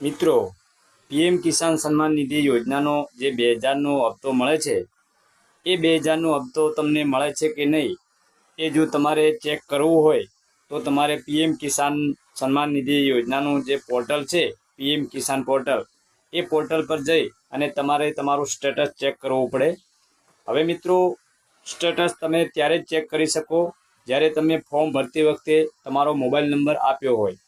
મિત્રો, પીએમ કિસાન સન્માન નિધિ યોજનાનો જે બે હજારનો હપ્તો મળે છે, એ બે હજારનો હપ્તો તમને મળે છે કે નહીં, એ જો તમારે ચેક કરવું હોય, તો તમારે પીએમ કિસાન સન્માન નિધિ યોજનાનું જે પોર્ટલ છે, પીએમ કિસાન પોર્ટલ, એ પોર્ટલ પર જઈ અને તમારે તમારું સ્ટેટસ ચેક કરવું પડે. હવે મિત્રો, સ્ટેટસ તમે ત્યારે જ ચેક કરી શકો, જ્યારે તમે ફોર્મ ભરતી વખતે તમારો મોબાઈલ નંબર આપ્યો હોય.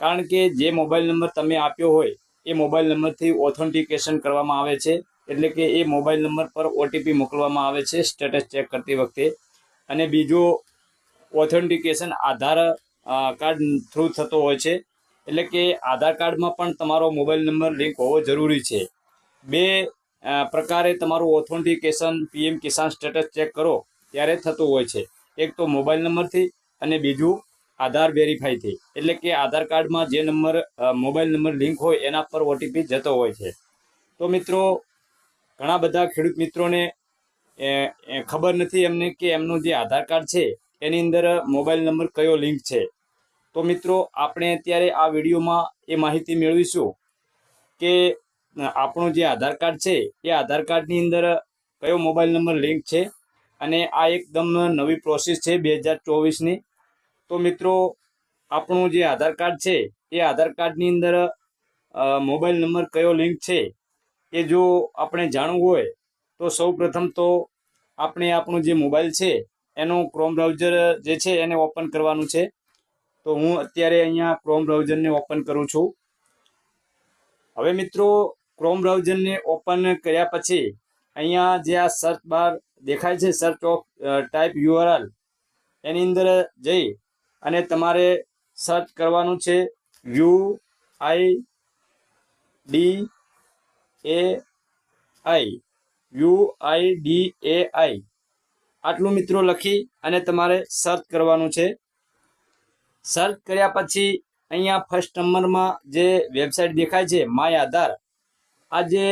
કારણ કે જે મોબાઈલ નંબર તમે આપ્યો હોય, એ મોબાઈલ નંબરથી ઓથેન્ટિકેશન કરવામાં આવે છે. એટલે કે એ મોબાઈલ નંબર પર ઓટીપી મોકલવામાં આવે છે સ્ટેટસ ચેક કરતી વખતે. અને બીજો ઓથેન્ટિકેશન આધાર કાર્ડ થ્રુ થતો હોય છે. એટલે કે આધાર કાર્ડમાં પણ તમારો મોબાઈલ નંબર લિંક હોવો જરૂરી છે. બે પ્રકારે તમારું authentication PM Kisan status check કરો, ત્યારે થતું હોય છે. એક તો મોબાઈલ નંબરથી અને બીજું આધાર વેરીફાઈ થઈ. એટલે કે આધાર કાર્ડમાં જે નંબર મોબાઈલ નંબર લિંક હોય એના પર ઓટીપી જતો હોય છે. તો મિત્રો, ઘણા બધા ખેડૂત મિત્રોને ખબર નથી એમને કે એમનું જે આધાર કાર્ડ છે, એની અંદર મોબાઈલ નંબર કયો લિંક છે. તો મિત્રો, આપણે અત્યારે આ વિડીયોમાં એ માહિતી મેળવીશું કે આપણું જે આધાર કાર્ડ છે, એ આધાર કાર્ડની અંદર કયો મોબાઈલ નંબર લિંક છે અને આ એકદમ નવી પ્રોસેસ છે બે હજાર ચોવીસની. તો મિત્રો, આપણું જે આધાર કાર્ડ છે, એ આધાર કાર્ડની અંદર મોબાઈલ નંબર કયો લિંક છે, એ જો આપણે જાણવું હોય, તો સૌ પ્રથમ તો આપણે આપણું જે મોબાઈલ છે, એનું ક્રોમ બ્રાઉઝર જે છે, એને ઓપન કરવાનું છે. તો હું અત્યારે અહીંયા ક્રોમ બ્રાઉઝરને ઓપન કરું છું. હવે મિત્રો ક્રોમ બ્રાઉઝરને ઓપન કર્યા પછી, અહીંયા જે આ સર્ચ બાર દેખાય છે સર્ચ ઓફ ટાઈપ યુઆરએલ એની અંદર જઈ અને તમારે સર્ચ કરવાનું છે U I D A I. U I D A I. આટલું મિત્રો લખી અને તમારે સર્ચ કરવાનું છે. સર્ચ કર્યા પછી અહીંયા ફર્સ્ટ નંબરમાં જે વેબસાઇટ દેખાય છે, માય આધાર, આ જે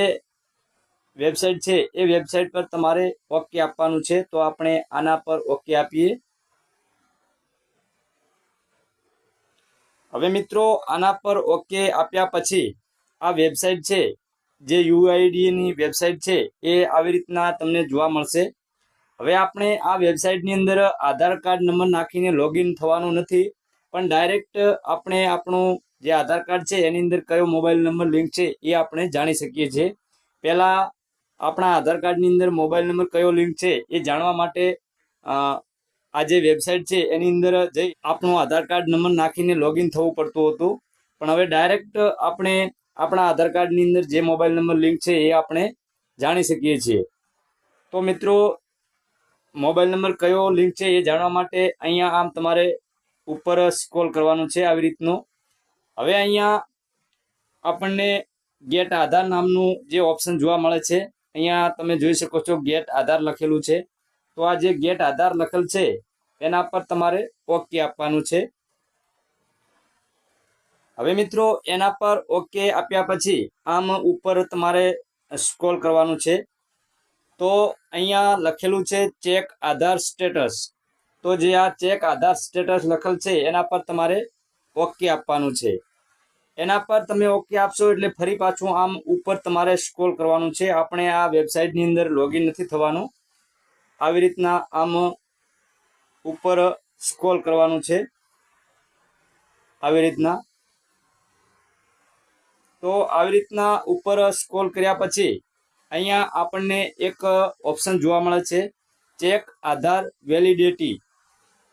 વેબસાઇટ છે, એ વેબસાઇટ પર તમારે ઓકે આપવાનું છે. તો આપણે આના પર ઓકે આપીએ. હવે મિત્રો, આના પર ઓકે આપ્યા પછી આ વેબસાઇટ છે, જે યુઆઈડીની વેબસાઇટ છે, એ આવી રીતના તમને જોવા મળશે. હવે આપણે આ વેબસાઇટની અંદર આધાર કાર્ડ નંબર નાખીને લોગિન થવાનું નથી, પણ ડાયરેક્ટ આપણે આપણું જે આધાર કાર્ડ છે, એની અંદર કયો મોબાઈલ નંબર લિંક છે, એ આપણે જાણી શકીએ છીએ. પહેલાં આપણા આધાર કાર્ડની અંદર મોબાઈલ નંબર કયો લિંક છે, એ જાણવા માટે આ જે વેબસાઇટ છે, એની અંદર જઈ આપણું આધાર કાર્ડ નંબર નાખીને લોગિન થવું પડતું હતું. પણ હવે ડાયરેક્ટ આપણે આપણા આધાર કાર્ડની અંદર જે મોબાઈલ નંબર લિંક છે, એ આપણે જાણી શકીએ છીએ. તો મિત્રો મોબાઈલ નંબર કયો લિંક છે, એ જાણવા માટે અહીંયા આમ તમારે ઉપર સ્કોલ કરવાનું છે આવી રીતનું. હવે અહીંયા આપણને ગેટ આધાર નામનું જે ઓપ્શન જોવા મળે છે, અહીંયા તમે જોઈ શકો છો ગેટ આધાર લખેલું છે. તો આ જે ગેટ આધાર લખેલ છે એના પર તમારે ઓકે આપવાનું છે. હવે મિત્રો, એના પર ઓકે આપ્યા પછી આમ ઉપર તમારે સ્ક્રોલ કરવાનું છે. તો અહીંયા લખેલું છે ચેક આધાર સ્ટેટસ. તો જે આ ચેક આધાર સ્ટેટસ લખેલ છે, એના પર તમારે ઓકે આપવાનું છે. એના પર તમે ઓકે આપશો એટલે ફરી પાછું આમ ઉપર તમારે સ્ક્રોલ કરવાનું છે. આપણે આ વેબસાઇટની અંદર લોગિન નથી થવાનું. આવી રીતના આમ ઉપર સ્ક્રોલ કરવાનું છે. આવી રીતના. તો આવી રીતના ઉપર સ્ક્રોલ કર્યા પછી અહીંયા આપણને એક ઓપ્શન જોવા મળે છે. Check Aadhaar validity.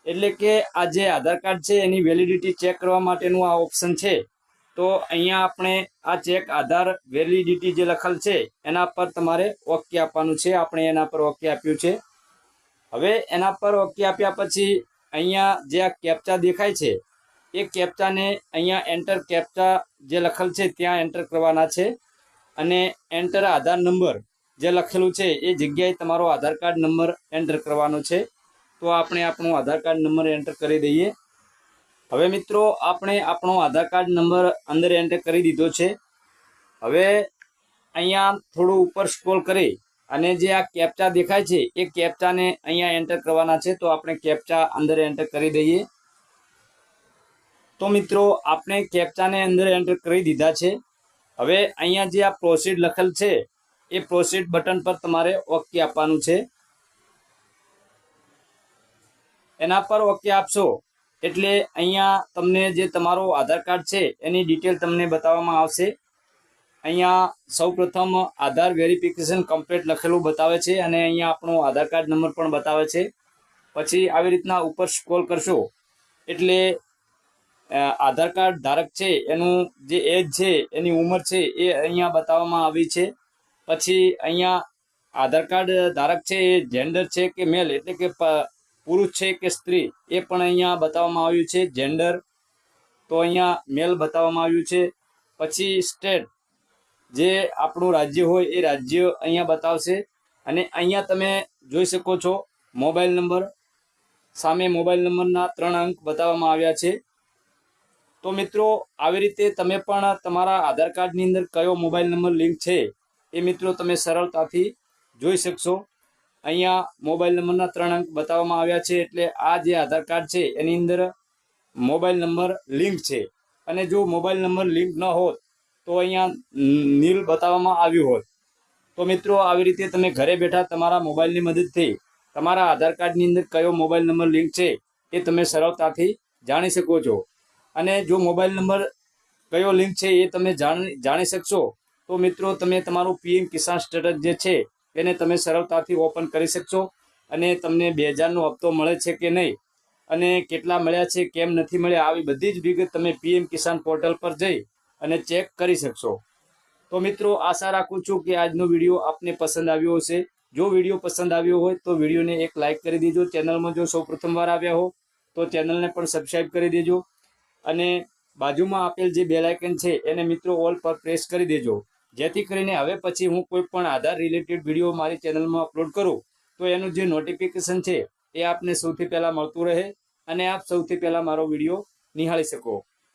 એટલે કે આ જે આધાર કાર્ડ છે એની વેલિડિટી ચેક કરવા માટેનું આ ઓપ્શન છે. તો અહીંયા આપણે આ ચેક આધાર વેલિડિટી જે લખેલ છે એના પર તમારે ઓકે આપવાનું છે. આપણે એના પર ઓકે આપ્યું છે. હવે એના પર ઓકે આપ્યા પછી અહીંયા જે આ કેપ્ચા દેખાય છે, એ કેપ્ચાને અહીંયા એન્ટર કેપ્ચા જે લખેલ છે ત્યાં એન્ટર કરવાના છે અને એન્ટર આધાર નંબર જે લખેલું છે એ જગ્યાએ તમારો આધાર કાર્ડ નંબર એન્ટર કરવાનો છે. તો આપણે આપણો આધાર કાર્ડ નંબર એન્ટર કરી દઈએ. હવે મિત્રો, આપણે આપણો આધાર કાર્ડ નંબર અંદર એન્ટર કરી દીધો છે. હવે અહીંયા થોડું ઉપર સ્ક્રોલ કરી અને જે આ કેપ્ચા દેખાય છે, એ કેપ્ચાને અહીંયા એન્ટર કરવાના છે, તો આપણે કેપ્ચા અંદર એન્ટર કરી દઈએ. તો મિત્રો, આપણે કેપ્ચાને અંદર એન્ટર કરી દીધા છે. હવે અહીંયા જે આ પ્રોસીડ લખેલ છે, એ પ્રોસીડ બટન પર તમારે ઓકે આપવાનું છે. એના પર ઓકે આપશો, એટલે અહીંયા તમને જે તમારો આધાર કાર્ડ છે, એની ડિટેલ તમને બતાવવામાં આવશે. અહીંયા સૌપ્રથમ આધાર વેરિફિકેશન કમ્પ્લીટ લખેલું બતાવે છે અને અહીંયા આપણો આધાર કાર્ડ નંબર પણ બતાવે છે. પછી આવી રીતના ઉપર સ્ક્રોલ કરશો એટલે આધાર કાર્ડ ધારક છે, એનું જે એજ છે, એની ઉંમર છે, એ અહીંયા બતાવવામાં આવી છે. પછી અહીંયા આધાર કાર્ડ ધારક છે, એ જેન્ડર છે કે મેલ એટલે કે પુરુષ છે કે સ્ત્રી, એ પણ અહીંયા બતાવવામાં આવ્યું છે જેન્ડર તો અહીંયા મેલ બતાવવામાં આવ્યું છે. પછી સ્ટેટ જે આપણું રાજ્ય હોય એ રાજ્ય અહીંયા બતાવશે. અને અહીંયા તમે જોઈ શકો છો મોબાઈલ નંબર. સામે મોબાઈલ નંબરના ત્રણ અંક બતાવવામાં આવ્યા છે. તો મિત્રો, આવી રીતે તમે પણ તમારા આધાર કાર્ડની અંદર કયો મોબાઈલ નંબર લિંક છે એ મિત્રો તમે સરળતાથી જોઈ શકશો. અહીંયા મોબાઈલ નંબરના ત્રણ અંક બતાવવામાં આવ્યા છે એટલે આ જે આધાર કાર્ડ છે એની અંદર મોબાઈલ નંબર લિંક છે. અને જો મોબાઈલ નંબર લિંક ન હોત તો અહીંયા નીલ બતાવવામાં આવ્યું હોત તો મિત્રો, આવી રીતે તમે ઘરે બેઠા તમારા મોબાઈલની મદદથી તમારા આધાર કાર્ડની અંદર કયો મોબાઈલ નંબર લિંક છે એ તમે સરળતાથી જાણી શકો છો. અને જો મોબાઈલ નંબર કયો લિંક છે એ તમે જાણી જાણી શકશો, તો મિત્રો, તમે તમારું પીએમ કિસાન સ્ટેટસ જે છે એને તમે સરળતાથી ઓપન કરી શકશો અને તમને બે હજારનો હપ્તો મળે છે કે નહીં અને કેટલા મળ્યા છે, કેમ નથી મળ્યા, આવી બધી જ વિગત તમે પીએમ કિસાન પોર્ટલ પર જઈ અને ચેક કરી શકશો. તો મિત્રો, આશા રાખું છું કે આજનો વીડિયો આપને પસંદ આવ્યો હશે. જો વીડિયો પસંદ આવ્યો હોય તો વિડીયોને એક લાઇક કરી દેજો. ચેનલમાં જો સૌ પ્રથમવાર આવ્યા હો, તો ચેનલને પણ સબસ્ક્રાઈબ કરી દેજો. અને બાજુમાં આપેલ જે બેલાઇકન છે, એને મિત્રો ઓલ પર પ્રેસ કરી દેજો. જેથી કરીને હવે પછી હું કોઈ પણ આધાર રિલેટેડ વીડિયો મારી ચેનલમાં અપલોડ કરું, તો એનું જે નોટિફિકેશન છે, એ આપને સૌથી પહેલાં મળતું રહે અને આપ સૌથી પહેલાં મારો વીડિયો નિહાળી શકો.